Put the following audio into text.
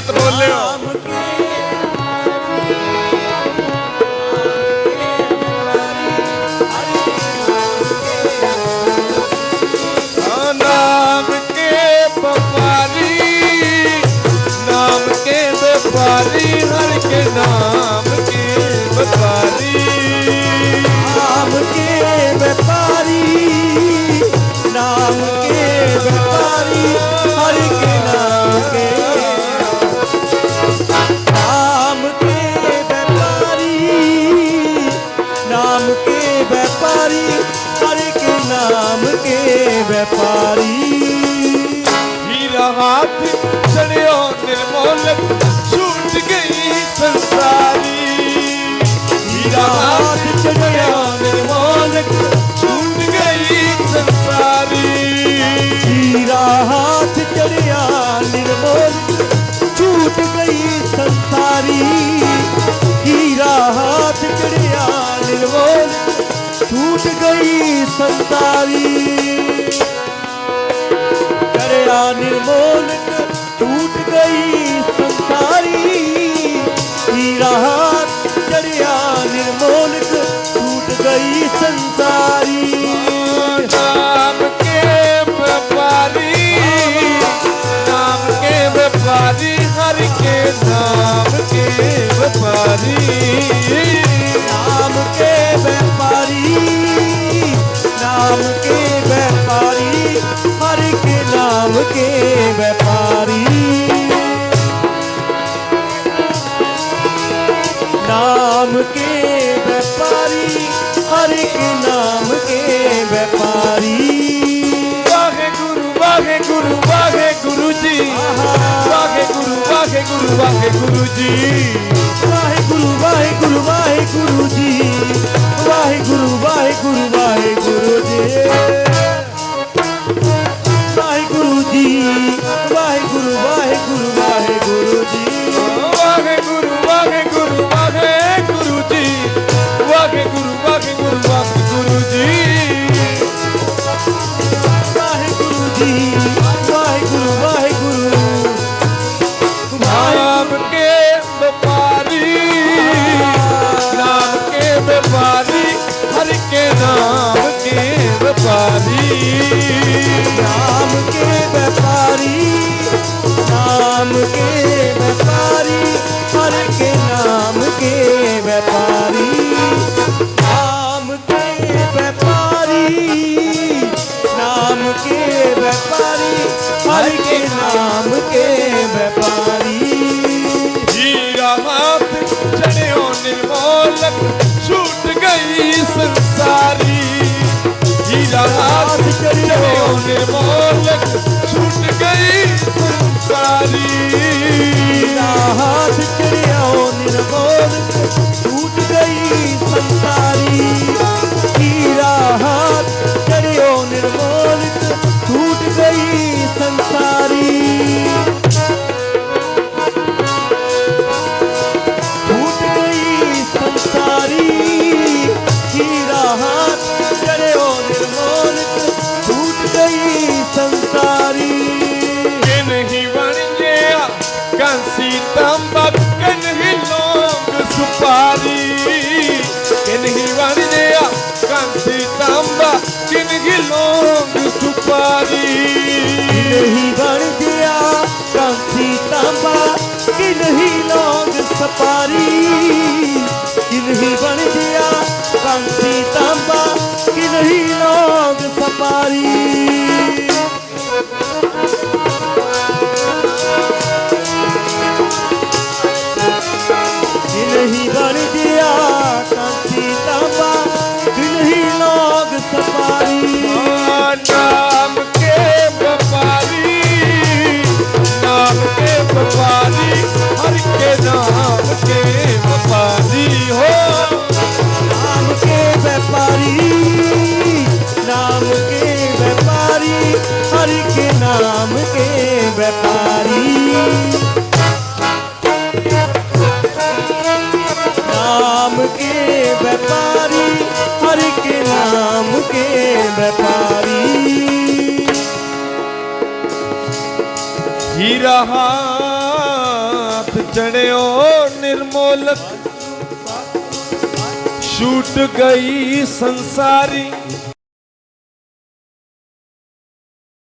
ਬੋਲਿਆ। ਤਰੋਲਿਓ ਨਾਮ ਕੇ ਵਪਾਰੀ ਹਰ ਕੇ ਨਾਮ। ਵਪਾਰੀ। ਹੀਰਾ ਹੱਥ ਚੜਿਓ ਨਿਰਮੋਲਕ ਛੁੱਟ ਗਈ ਸੰਸਾਰੀ। ਹੀਰਾ ਹੱਥ ਚੜਿਓ ਨਿਰਮੋਲਕ ਛੁੱਟ ਗਈ ਸੰਸਾਰੀ। ਹੀਰਾ ਹੱਥ ਚੜਿਆ ਨਿਰਮੋਲਕ ਛੁੱਟ ਗਈ ਸੰਸਾਰੀ। ਹੀਰਾ ਹੱਥ ਚੜਿਆ ਨਿਰਮੋਲਕ ਛੁੱਟ ਗਈ ਸੰਸਾਰੀ। ਗਿਆਨ ਮੋਲ ਟੂਟ ਗਈ ਸੰਸਾਰੀ। ਕੀ ਰਾਹ ਚੜਿਆ ਨਿਰਮੋਲ ਟੂਟ ਗਈ ਸੰਸਾਰੀ। ਨਾਮ ਕੇ ਵਪਾਰੀ, ਨਾਮ ਕੇ ਵਪਾਰੀ, ਹਰ ਕੇ ਨਾਮ ਕੇ ਵਪਾਰੀ। ਕੇ ਵਪਾਰੀ। ਨਾਮ ਕੇ ਵਪਾਰੀ ਹਰ ਇੱਕ ਨਾਮ ਕੇ ਵਪਾਰੀ। ਵਾਹਿਗੁਰੂ ਵਾਹਿਗੁਰੂ ਵਾਹਿਗੁਰੂ ਜੀ। ਵਾਹਿਗੁਰੂ ਵਾਹਿਗੁਰੂ ਵਾਹਿਗੁਰੂ ਜੀ। ਵਾਹਿਗੁਰੂ ਵਾਹਿਗੁਰੂ ਵਾਹਿਗੁਰੂ ਵਪਾਰੀ ਹਰ ਕੇ ਨਾਮ ਕੇ ਵਪਾਰੀ। ਨਾਮ ਕੇ ਵਪਾਰੀ ਨਾਮ ਕੇ ਵਪਾਰੀ ਹਰ ਕੇ ਨਾਮ ਕੇ ਵਪਾਰੀ। ਨਾਮ ਕੇ ਵਪਾਰੀ ਨਾਮ ਕੇ ਵਪਾਰੀ ਹਰ ਕੇ ਨਾਮ ਕੇ ਵਪਾਰੀ। ਹੀਰਾ ਮਾਪ ਚੜਿਓ ਨਿਰਮੋਲਕ পারি। কেনহি বানিয়া কান্তি তাম্বা কিনহি লোক সুপারি। কেনহি বানিয়া কান্তি তাম্বা কিনহি লোক সুপারি। ਵਪਾਰੀ ਹਰਿ ਕੇ ਨਾਮ ਕੇ ਵਪਾਰੀ। ਨਾਮ ਕੇ ਵਪਾਰੀ, ਹਰਿ ਕੇ ਨਾਮ ਕੇ ਵਪਾਰੀ। ਹੀਰਾ ਹਾਥ ਚੜਿਓ ਨਿਰਮੋਲਕ, ਛੂਟ ਗਈ ਸੰਸਾਰੀ।